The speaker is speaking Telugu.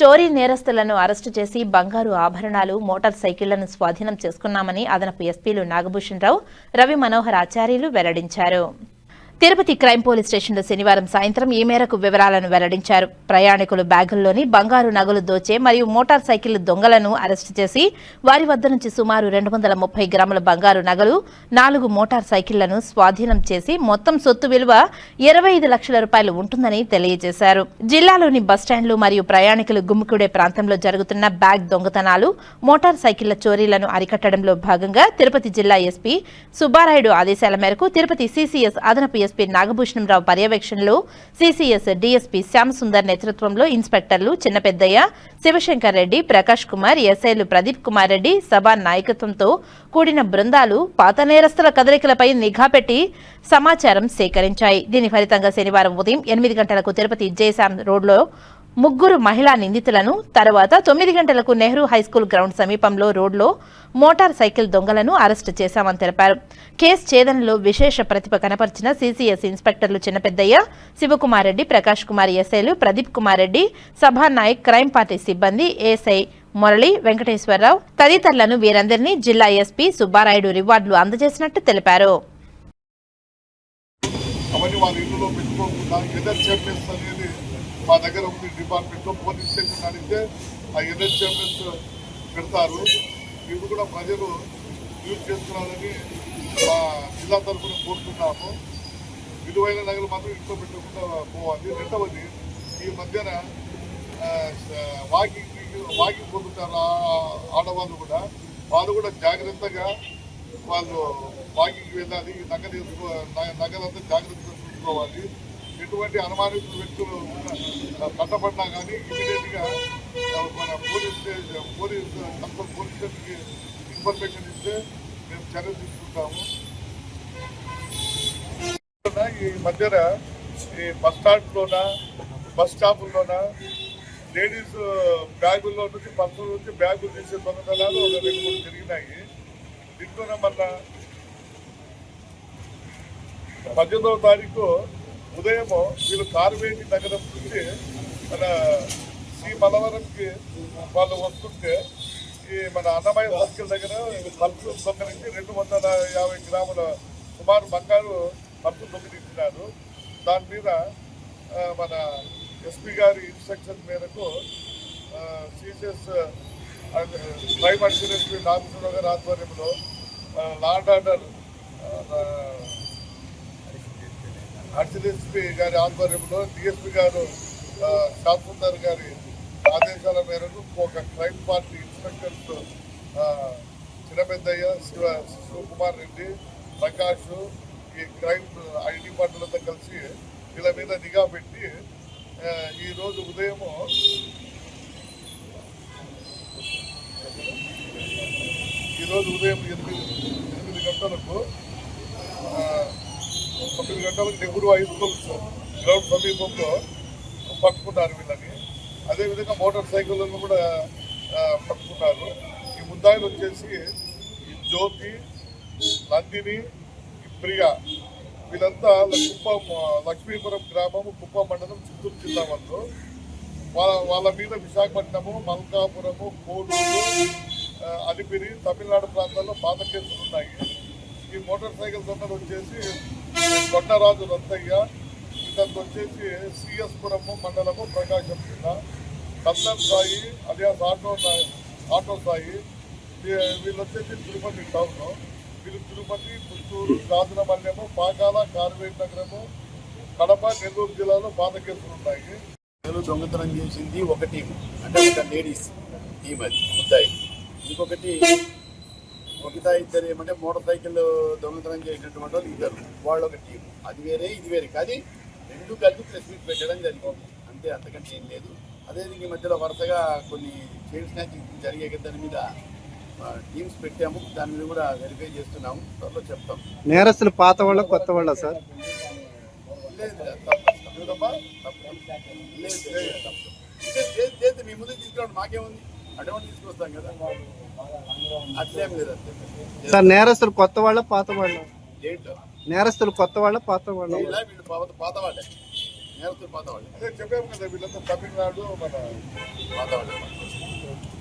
చోరీ నేరస్తులను అరెస్టు చేసి బంగారు ఆభరణాలు మోటార్ సైకిళ్ళను స్వాధీనం చేసుకున్నామని అదనపు ఎస్పీలు నాగభూషణరావు రవి మనోహర్ ఆచార్యులు వెల్లడించారు. తిరుపతి క్రైమ్ పోలీస్ స్టేషన్లో శనివారం సాయంత్రం ఈ మేరకు వివరాలను వెల్లడించారు. ప్రయాణికులు బ్యాగుల్లోని బంగారు నగలు దోచే మరియు మోటార్ సైకిల్ దొంగలను అరెస్టు చేసి వారి వద్ద నుంచి సుమారు రెండు వందల ముప్పై గ్రాముల బంగారు నగలు నాలుగు మోటార్ సైకిళ్ళను స్వాధీనం చేసి మొత్తం సొత్తు విలువ ఇరవై ఐదు లక్షల రూపాయలు ఉంటుందని తెలియజేశారు. జిల్లాలోని బస్టాండ్లు మరియు ప్రయాణికులు గుమ్మికూడే ప్రాంతంలో జరుగుతున్న బ్యాగ్ దొంగతనాలు మోటార్ సైకిళ్ళ చోరీలను అరికట్టడంలో భాగంగా తిరుపతి జిల్లా ఎస్పీ సుబ్బారాయుడు ఆదేశాల మేరకు తిరుపతి సీసీఎస్ అదనపు డీఎస్పీ నాగభూషణంరావు పర్యవేక్షణలో సీసీఎస్ డీఎస్పీ శ్యామసుందర్ నేతృత్వంలో ఇన్స్పెక్టర్లు చిన్నపెద్దయ్య శివశంకర్ రెడ్డి ప్రకాష్ కుమార్ ఎస్ఐలు ప్రదీప్ కుమార్ రెడ్డి సభా నాయకత్వంతో కూడిన బృందాలు పాత నేరస్తుల కదలికలపై నిఘా పెట్టి సమాచారం సేకరించాయి. దీని ఫలితంగా శనివారం ఉదయం ఎనిమిది గంటలకు తిరుపతి జయశాం రోడ్లో ముగ్గురు మహిళా నిందితులను తర్వాత తొమ్మిది గంటలకు నెహ్రూ హైస్కూల్ గ్రౌండ్ సమీపంలో రోడ్లో మోటార్ సైకిల్ దొంగలను అరెస్టు చేశామని తెలిపారు. కేసు ఛేదనలో విశేష ప్రతిభ కనపరిచిన సీసీఎస్ ఇన్స్పెక్టర్లు చిన్నపెద్దయ్య శివకుమార్ రెడ్డి ప్రకాష్ కుమార్ ఎస్ఐలు ప్రదీప్ కుమార్ రెడ్డి సభానాయక్ క్రైమ్ పార్టీ సిబ్బంది ఏఎస్ఐ మురళి వెంకటేశ్వరరావు తదితరులను వీరందరినీ జిల్లా ఎస్పీ సుబ్బారాయుడు రివార్డులు అందజేసినట్టు తెలిపారు. అవన్నీ వాళ్ళ ఇంట్లో పెట్టుకోకుండా ఎదర్ ఛాంపియన్స్ అనేది మా దగ్గర ఉంది డిపార్ట్మెంట్లో పోలీస్ స్టేషన్ అడిగితే ఆ ఎనర్జీ పెడతారు. ఇది కూడా ప్రజలు యూజ్ చేస్తున్నారని మా జిల్లా తరఫున కోరుతున్నాము. విలువైన నగలు మాత్రం ఇంట్లో పెట్టకుండా పోవాలి. రెండవది ఈ మధ్యన వాకింగ్ వాకింగ్ పొందుతారు ఆడవాళ్ళు కూడా. వాళ్ళు కూడా జాగ్రత్తగా వాళ్ళు వాకింగ్ వెళ్ళాలి. ఈ నగలు నగలంతా జాగ్రత్తగా చూసుకోవాలి. ఎటువంటి అనుమానిత వ్యక్తులు ఉన్న- పట్టబడినా కానీ ఇమీడియట్గా మన పోలీస్ స్టేషన్ పోలీస్ కన్సల్ పోలీస్ స్టేషన్కి ఇన్ఫర్మేషన్ ఇస్తే మేము చర్య తీసుకుంటాము. ఈ మధ్యన ఈ బస్ స్టాండ్లోన బస్ స్టాపుల్లోన లేడీస్ బ్యాగుల్లో నుంచి పర్సుల నుంచి బ్యాగులు తీసే దొంగతనాలు ఒక రెండు మూడు జరిగినాయి. దీంట్లోనే మళ్ళా పద్దెనిమిదవ తారీఖు ఉదయం వీళ్ళు కార్వేటి నగరం నుంచి మన శ్రీ మలవరంకి వాళ్ళు వస్తుంటే ఈ మన అన్నమయ్య సర్కిల్ దగ్గర పర్సు దొంగలించి రెండు వందల యాభై గ్రాముల సుమారు బంగారు పర్సు దొంగిలించినారు దాని మీద మన ఎస్పీ గారి ఇన్స్ట్రక్షన్ మేరకు సీసీఎస్ క్రైమ్ అడ్మినిస్ట్రేటివ్ నాగేశ్వరరావు గారి ఆధ్వర్యంలో లాండ్ ఆర్డర్ అడిషనల్ గారి ఆధ్వర్యంలో డిఎస్పీ గారు ఆ, గారి ఆదేశాల మేరకు ఒక క్రైమ్ పార్టీ ఇన్స్పెక్టర్స్ చిన్న చిన్నపెద్దయ్య శివ శివకుమార్ రెడ్డి ప్రకాష్ ఈ క్రైమ్ ఐటీ పార్టీలతో కలిసి వీళ్ళ మీద నిఘా పెట్టి ఈరోజు ఉదయము ఈరోజు ఉదయం ఎనిమిది ఎనిమిది గంటలకు తొమ్మిది గంటలకు నెహ్రూ హై స్కూల్ గ్రౌండ్ సమీపంలో పట్టుకున్నారు వీళ్ళని. అదేవిధంగా మోటార్ సైకిళ్ళను కూడా పట్టుకున్నారు. ఈ ముద్దాయిలు వచ్చేసి ఈ జ్యోతి నందిని ప్రియా ప్రియ. వీళ్ళంతా కుప్పం లక్ష్మీపురం గ్రామము కుప్పం మండలం చిత్తూరు జిల్లా వాళ్ళు. వాళ్ళ వాళ్ళ మీద విశాఖపట్నము మల్కాపురము కోడూరు అలిపిరి తమిళనాడు ప్రాంతాల్లో పాత కేసులు ఉన్నాయి. ఈ మోటార్ సైకిల్ దొంగలు వచ్చేసి కొండరాజు రత్తయ్య ఇతను వచ్చేసి సిఎస్పురము మండలము ప్రకాశం జిల్లా. Kandan Sai alias auto auto Sai. వీళ్ళు వచ్చేసి తిరుపతి టౌన్ వీళ్ళు తిరుపతి పుత్తూరు గాజులమల్యము పాకాల కార్వేట్ నగరము కడప నెల్లూరు జిల్లాలో బాధకేసులు కేసులు ఉన్నాయి నగలు దొంగతనం చేసింది ఒక టీం అంటే లేడీస్ టీం అది ముద్దాయి. ఇంకొకటి ఒకటా ఇద్దరు ఏమంటే మోటార్ సైకిల్ దొంగతనం చేసినటువంటి వాళ్ళు ఇద్దరు. వాళ్ళు ఒక టీం అది వేరే ఇది వేరే. కానీ రెండు కలిపి ప్రెస్ మీట్ పెట్టడం జరిగింది. అంతే అంతకంటే ఏం లేదు. అదే ఈ మధ్యలో వరుసగా కొన్ని చైన్ స్నాచింగ్ జరిగే దాని మీద. టీమ్స్ పెట్టాము. దాని మీద కూడా వెరిఫై చేస్తున్నాము. త్వరలో చెప్తాం. నేరస్తులు పాత వాళ్ళ కొత్త వాళ్ళ సార్? లేదు తప్పు తప్పుదమ్మా తప్పు లేదు చేతి మీ ముందు తీసుకురావడం మాకేముంది? అటువంటి తీసుకొస్తాం కదా. అట్లేం లేదు అంతే. సార్ నేరస్తులు కొత్త వాళ్ళ పాత వాళ్ళ? ఏంటో? నేరస్తులు కొత్త వాళ్ళ పాత వాళ్ళ? ఇలా వీళ్ళు పాత వాళ్ళే. నేరస్తులు పాత వాళ్ళు. చెప్పాము కదా వీళ్ళంతా తమిళనాడు మన పాత వాళ్ళు.